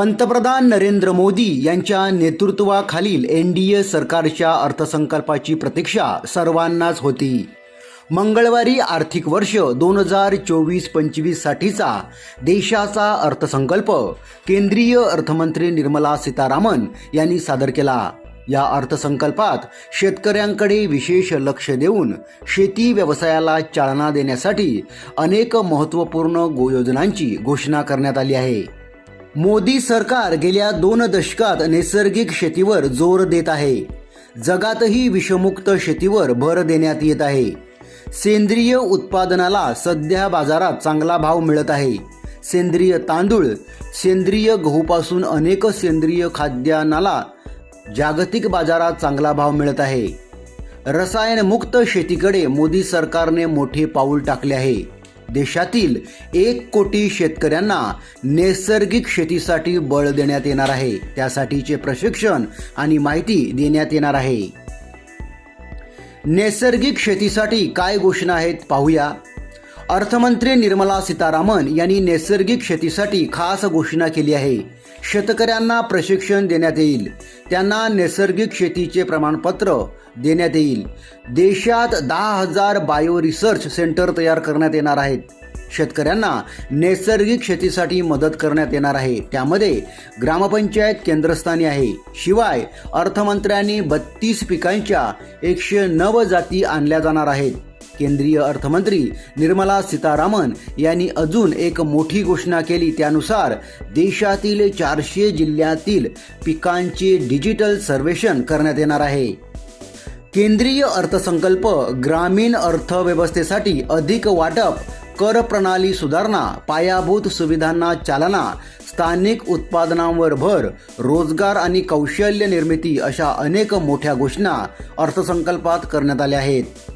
पंतप्रधान नरेंद्र मोदी यांच्या नेतृत्वाखालील एन डी ए सरकारच्या अर्थसंकल्पाची प्रतीक्षा सर्वांनाच होती. मंगळवारी आर्थिक वर्ष दोन हजार चोवीस पंचवीससाठीचा देशाचा अर्थसंकल्प केंद्रीय अर्थमंत्री निर्मला सीतारामन यांनी सादर केला. या अर्थसंकल्पात शेतकऱ्यांकडे विशेष लक्ष देऊन शेती व्यवसायाला चालना देण्यासाठी अनेक महत्त्वपूर्ण गो योजनांची घोषणा करण्यात आली आहे. मोदी सरकार गेल्या दोन दशकात नैसर्गिक शेतीवर जोर देत आहे. जगातही विषमुक्त शेतीवर भर देण्यात येत आहे. सेंद्रिय उत्पादनाला सध्या बाजारात चांगला भाव मिळत आहे. सेंद्रिय तांदूळ सेंद्रिय गहूपासून अनेक सेंद्रिय खाद्यान्नाला जागतिक बाजारात चांगला भाव मिळत आहे. रसायनमुक्त शेतीकडे मोदी सरकारने मोठे पाऊल टाकले आहे. देशातील एक कोटी शेतकऱ्यांना नैसर्गिक शेतीसाठी बळ देण्यात येणार आहे. त्यासाठीचे प्रशिक्षण आणि माहिती देण्यात येणार आहे. नैसर्गिक शेतीसाठी काय घोषणा आहेत पाहूया. अर्थमंत्री निर्मला सीतारामन यांनी नैसर्गिक शेतीसाठी खास घोषणा केली आहे. शेतकऱ्यांना प्रशिक्षण देण्यात येईल. त्यांना नैसर्गिक शेतीचे प्रमाणपत्र देण्यात येईल. देशात दहा हजार बायो रिसर्च सेंटर तयार करण्यात येणार आहेत. शेतकऱ्यांना नैसर्गिक शेतीसाठी मदत करण्यात येणार आहे. त्यामध्ये ग्रामपंचायत केंद्रस्थानी आहे. शिवाय अर्थमंत्र्यांनी बत्तीस पिकांच्या एकशे नव जाती आणल्या जाणार आहेत. केंद्रीय अर्थमंत्री निर्मला सीतारामन यांनी अजून एक मोठी घोषणा केली. त्यानुसार देशातील चारशे जिल्ह्यातील पिकांचे डिजिटल सर्वेक्षण करण्यात येणार आहे. केंद्रीय अर्थसंकल्प ग्रामीण अर्थव्यवस्थेसाठी अधिक वाटप कर प्रणाली सुधारणा पायाभूत सुविधांना चालना स्थानिक उत्पादनांवर भर रोजगार आणि कौशल्य निर्मिती अशा अनेक मोठ्या घोषणा अर्थसंकल्पात करण्यात आल्या आहेत.